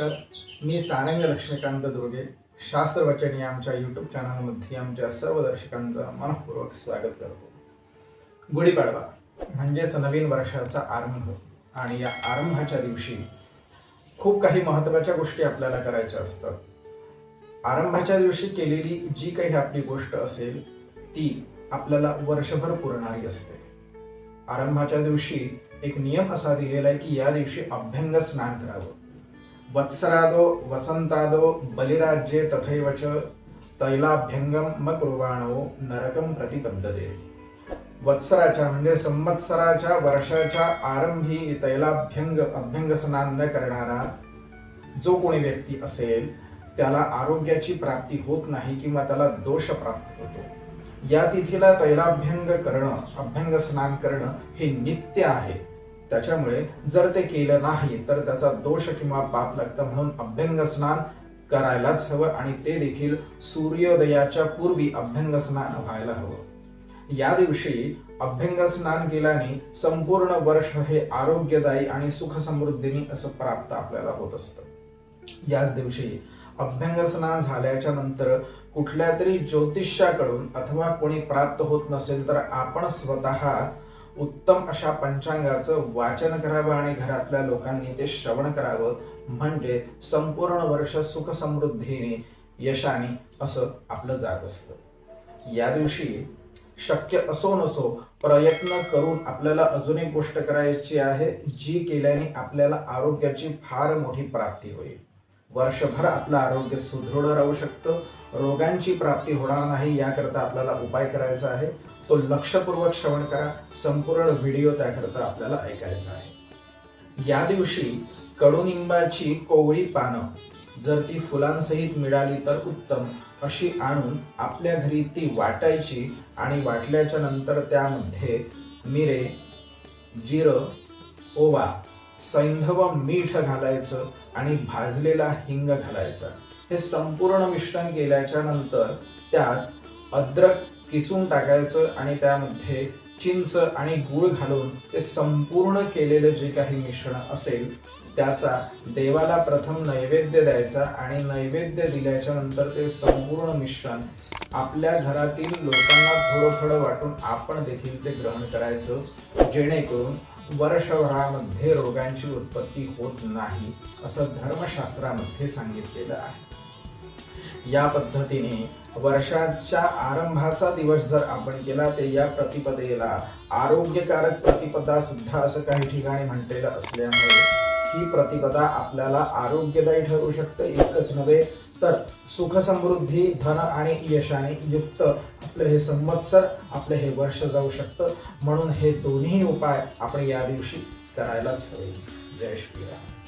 तर मी सारंग लक्ष्मीकांत दुर्गे शास्त्रवचन या आमच्या यूट्यूब चॅनलमध्ये आमच्या सर्व दर्शकांचं मनपूर्वक स्वागत करतो. गुढीपाडवा म्हणजेच नवीन वर्षाचा आरंभ आणि या आरंभाच्या दिवशी खूप काही महत्त्वाच्या गोष्टी आपल्याला करायच्या असतात. आरंभाच्या दिवशी केलेली जी काही आपली गोष्ट असेल ती आपल्याला वर्षभर पुरणारी असते. आरंभाच्या दिवशी एक नियम असा दिलेला आहे की या दिवशी अभ्यंग स्नान करावं. वत्सरादो वसंतादो बलिराज्ये तथैव च तैलाभ्यंगम म कुर्वाणो नरकम प्रतिपद्धते वत्सराच्या म्हणजे संवत्सराच्या वर्षाच्या आरंभी तैलाभ्यंग अभ्यंग स्नान न करणारा जो कोणी व्यक्ती असेल त्याला आरोग्याची प्राप्ती होत नाही किंवा त्याला दोष प्राप्त होतो। या तिथीला तैलाभ्यंग करणं अभ्यंग स्नान करणं हे नित्य आहे। त्याच्यामुळे जर ते केलं नाही तर त्याचा दोष किंवा पाप लागतं म्हणून अभ्यंग स्नान करायलाच हवं आणि ते देखील सूर्योदयाच्या पूर्वी अभ्यंग स्नान व्हायला हवं. या दिवशी अभ्यंग स्नान केल्याने संपूर्ण वर्ष हे आरोग्यदायी आणि सुख समृद्धीने असं प्राप्त आपल्याला होत असतं. याच दिवशी अभ्यंग स्नान झाल्याच्यानंतर कुठल्या तरी ज्योतिष्याकडून अथवा कोणी प्राप्त होत नसेल तर आपण स्वतः उत्तम अशा पंचांगाचं वाचन करावं आणि घरातल्या लोकांनी ते श्रवण करावं म्हणजे संपूर्ण वर्ष सुख समृद्धीने यशाने असं आपलं जात असतं. या दिवशी शक्य असो नसो प्रयत्न करून आपल्याला अजून एक गोष्ट करायची आहे जी केल्याने आपल्याला आरोग्याची फार मोठी प्राप्ती होईल. वर्षभर आपलं आरोग्य सुदृढ राहू शकतं. रोगांची प्राप्ती होणार नाही याकरता आपल्याला उपाय करायचा आहे. तो लक्षपूर्वक श्रवण करा. संपूर्ण व्हिडिओ त्याकरता आपल्याला ऐकायचा आहे. या दिवशी कडुनिंबाची कोवळी पानं जर ती फुलांसहित मिळाली तर उत्तम अशी आणून आपल्या घरी ती वाटायची आणि वाटल्याच्या नंतर त्यामध्ये मिरे जिरं ओवा सैंधव मीठ घालायचं आणि भाजलेला हिंग घालायचा. हे संपूर्ण मिश्रण केल्याच्यानंतर त्यात अद्रक किसून टाकायचं आणि त्यामध्ये चिंच आणि गूळ घालून ते संपूर्ण केलेलं जे काही मिश्रण असेल त्याचा देवाला प्रथम नैवेद्य द्यायचा आणि नैवेद्य दिल्याच्या नंतर ते संपूर्ण मिश्रण आपल्या घरातील लोकांना थोडं थोडं वाटून आपण देखील ते ग्रहण करायचं जेणेकरून वर्षभरामध्ये रोगांची उत्पत्ती होत नाही असं धर्मशास्त्रामध्ये सांगितलेलं आहे. या पद्धतीने वर्षाच्या आरंभाचा दिवस जर आपण केला ते या प्रतिपदेला आरोग्यकारक प्रतिपदा सुद्धा असं काही ठिकाणी म्हटलेलं असल्यामुळे ही प्रतिपदा आपल्याला आरोग्यदायी ठरू शकते इतकंच नव्हे तर सुख समृद्धी धन आणि यशाने युक्त आपलं हे संवत्सर आपलं हे वर्ष जाऊ शकतं. म्हणून हे दोन्ही उपाय आपण या दिवशी करायलाच हवे. जय श्रीराम